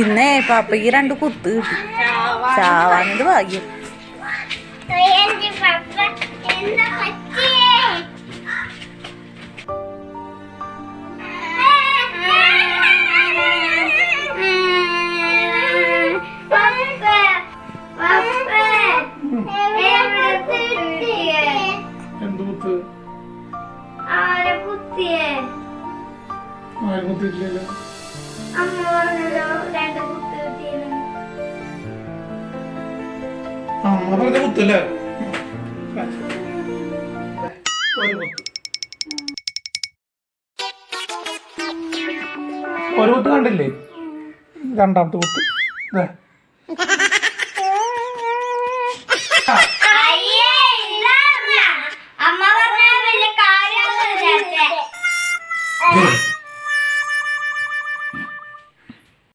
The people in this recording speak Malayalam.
ഇന്നേ പാപ്പയ്ക്ക് രണ്ട് കുത്ത് കിട്ടി. ചാവാനത് ഭാഗ്യം. ആരെ കുത്തിയേ? ആരും കുത്തിയിട്ടില്ലല്ലോ? അമ്മ പറഞ്ഞല്ലോ രണ്ട് കുത്ത് കിട്ടിയെന്ന് അമ്മ പറഞ്ഞ കുത്തല്ലേ? ഒരു കുത്ത് ഒരു കുത്ത് കണ്ടില്ലേ? രണ്ടാമത്തെ കുത്ത്. ഇതാ അമ്മ. പറഞ്ഞ വലിയ വിചാരിച്ചേ